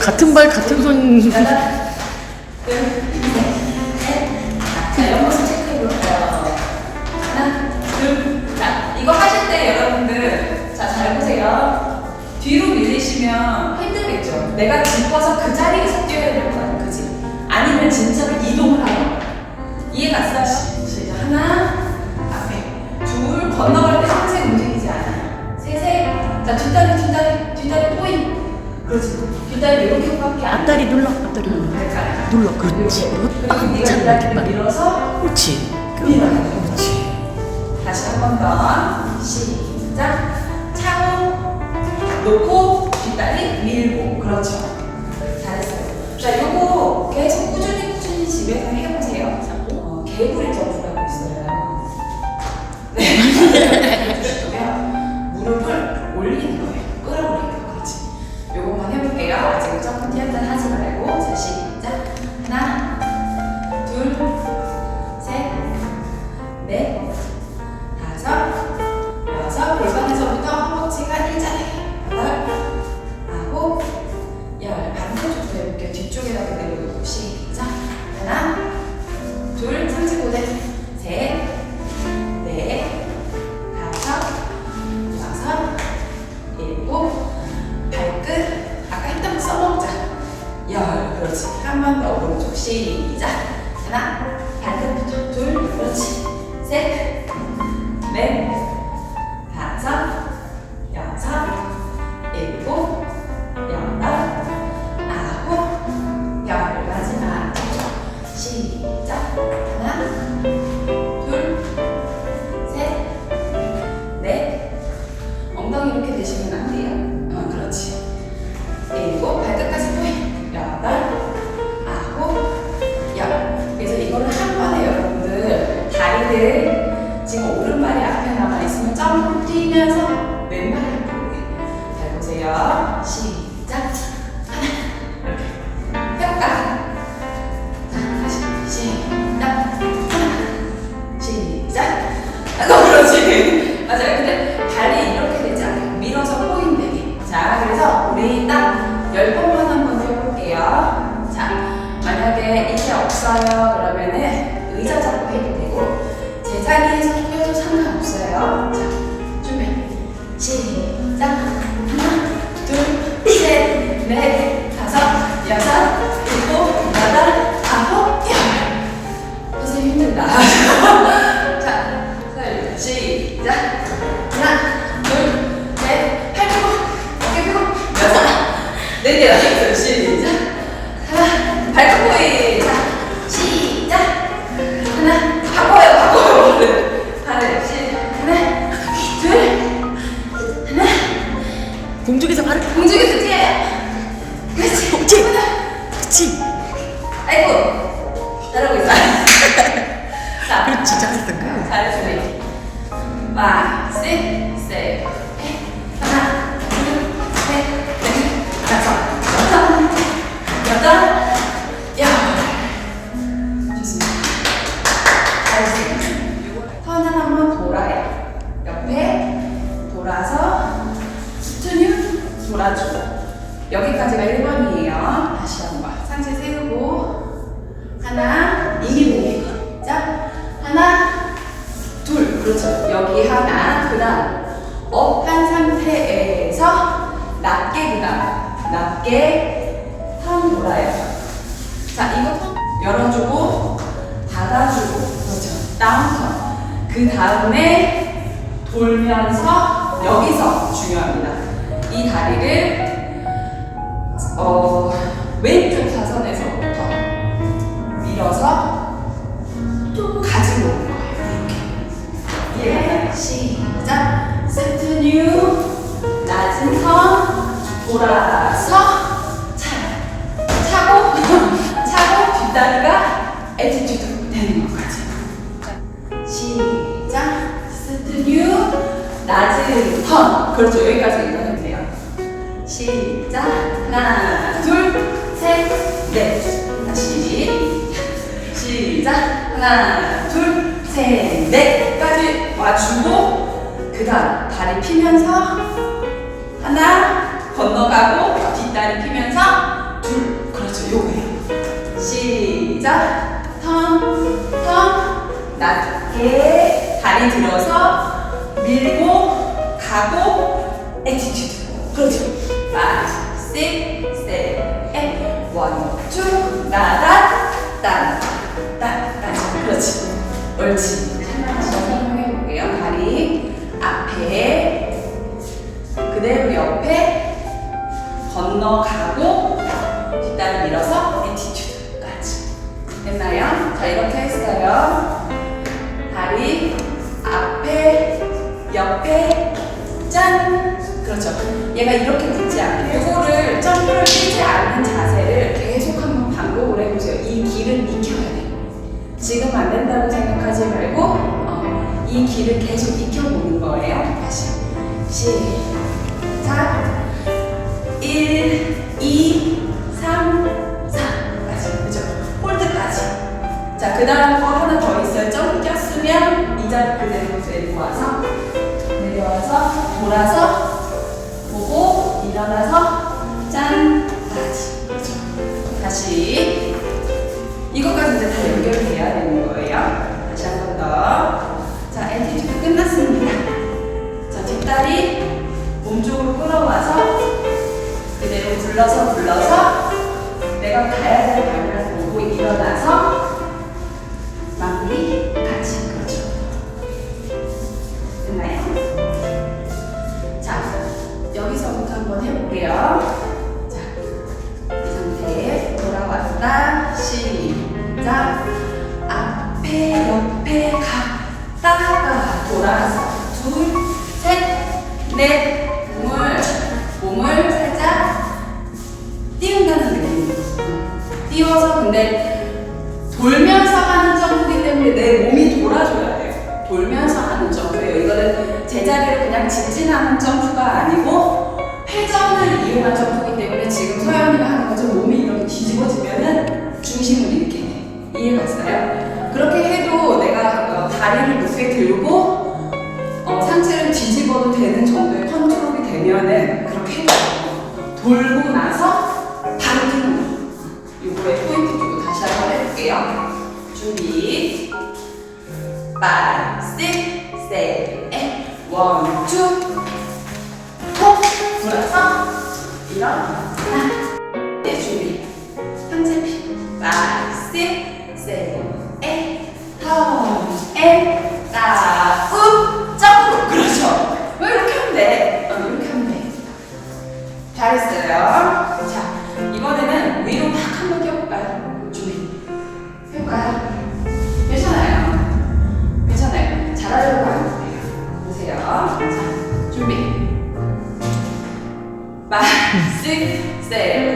같은 발 같은 손. 내가 짚어서 그 자리에서 뛰어야 될거 아니야, 그지? 아니면 진짜로 이동을 하는 거야. 이해 갔어요? 시작. 하나, 앞에. 둘, 건너갈 그렇지. 뒷다리 이렇게 밖에 안 앞다리 눌러. 앞다리 눌러. 눌러. 그렇지. 잡아. 이렇게 밀어서 그렇지. 그렇지. 다시 한 번 더. 시작. 열. 그렇지. 한 번 더 오른쪽 시작. 하나, 발끝부터 둘. 그렇지. 셋, 넷, 왼발이 앞으로 오게. 잘 보세요. 시작. 하나, 이렇게. 해볼까? 자, 다시 시작. 하나, 시작. 아이고, 그렇지. 네, 여섯, 시작. 하나, 발끝 포인. 자, 시작. 하나, 바꿔요, 바꿔요. 발을 시, 하나, 둘, 하나, 공중에서 발을. 공중에서 뛰어요. 그렇지. 그렇지. 하나, 그렇지. 아이고, 잘하고 있어. 자, 그렇지. 잘했어. 그. 셋, 셋, 그 다음에 돌면서 여기서 중요합니다. 이 다리를 어, 왼쪽 사선에서부터 밀어서 좀 가지고 오는 거예요. 이렇게. 예, 시작. 세트 뉴. 낮은 선. 돌아서. 낮은 선. 그렇죠. 여기까지 돼요. 시작. 하나, 둘, 셋, 넷. 다시. 시작. 하나, 둘, 셋, 넷까지 와주고, 그 다음 다리 피면서 하나 건너가고 뒷다리 피면서 둘 그렇죠 요거예요 시작 턴턴 낮게 다리 들어서 밀고 가고 에티튜드 그렇죠. 파이브 식스 세븐 원투 나다 딴 딴 딴 그렇지. 옳지. 다시 설명해 볼게요. 다리 앞에 그대로 옆에 건너가고 뒷다리 밀어서 에티튜드까지. 됐나요? 자 이렇게 했어요. 다리 옆에 짠. 그렇죠. 얘가 이렇게 붙지 않게 이거를 점프를 뛰지 않는 자세를 계속 한번 반복을 해보세요. 이 길을 익혀야 돼요. 지금 안 된다고 생각하지 말고 어, 이 길을 계속 익혀보는 거예요. 다시 시작. 1, 2, 3, 4까지 그죠? 홀드까지. 자, 그 다음 거 하나 더 있어요. 점프 꼈으면 이 자리 그대로 데리고 와서 내려와서 돌아서 보고 일어나서 짠까지 그렇죠. 다시 이것까지 이제 다 연결이 돼야 되는 거예요. 다시 한 번 더. 자, 엔티튜드 끝났습니다. 자, 뒷다리 몸쪽으로 끌어와서 그대로 굴러서 굴러서 내가 가야 될 방향을 보고 일어나서 시작. 앞에, 옆에 갔다가 돌아서 둘, 셋, 넷. 몸을, 몸을 살짝 띄운다는 느낌. 띄워서 근데 돌면서 하는 점프기 때문에 내 몸이 돌아줘야 돼요. 돌면서 하는 점프예요. 이거는 제자리로 그냥 직진하는 점프가 아니고 돌고 나서 거. 요거에 포인트 주고 다시 한번 해볼게요. 준비. 5, 6, 7, 8, 1, 2, 톡! 돌아서 일어나. 네, 준비. 상체피. 5, 6, 볼까요? 괜찮아요. 괜찮아요. 잘하려고 하는 거예요. 보세요. 자, 준비. 5, 6, 7, 8, 턴, 어, 딱,